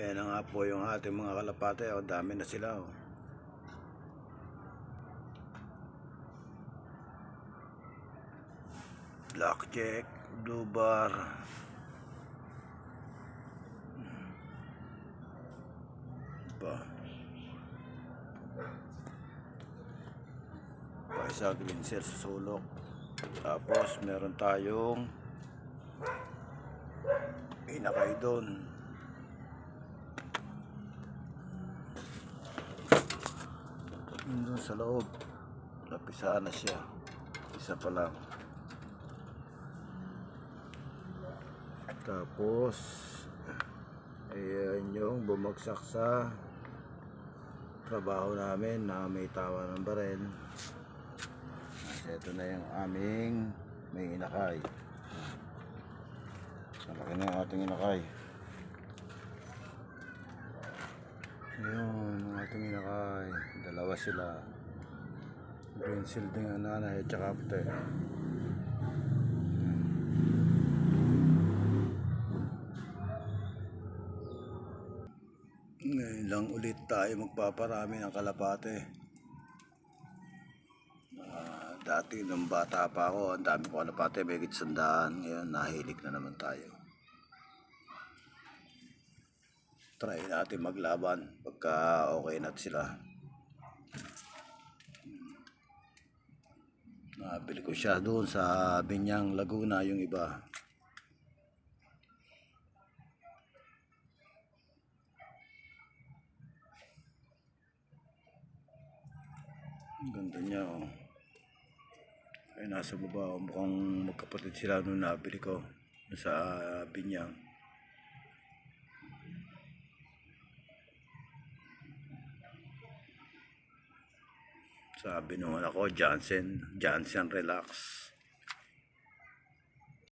Ayan na nga po yung ating mga kalapate. O, dami na sila. Oh. Blackjack, blue bar. Pa. Pa isa green cell sa sulok. Tapos meron tayong inakay doon. Doon sa loob. Napisaan na siya. Isa pa lang. Tapos, ayan yung bumagsak sa trabaho namin na may tawa ng barel. Ito na yung aming may inakay. Malaki na yung ating inakay. Yun, ang ating inakay. Dalawa sila. Green shielding ang nanay at saka puti. Ngayon lang ulit tayo magpaparami ng kalapate. Ah, dati nung bata pa ako, ang dami ko kalapate, may sandaan. Ngayon, nahilig na naman tayo. Try natin maglaban pagka okay na sila. Nabili ko siya doon sa Binyang Laguna yung iba. Ganda niya oh. Ay nasa baba oh. mukhang magkapatid sila nung nabili ko sa Binyang. Sabi nung anak ko, Johnson, Johnson relax.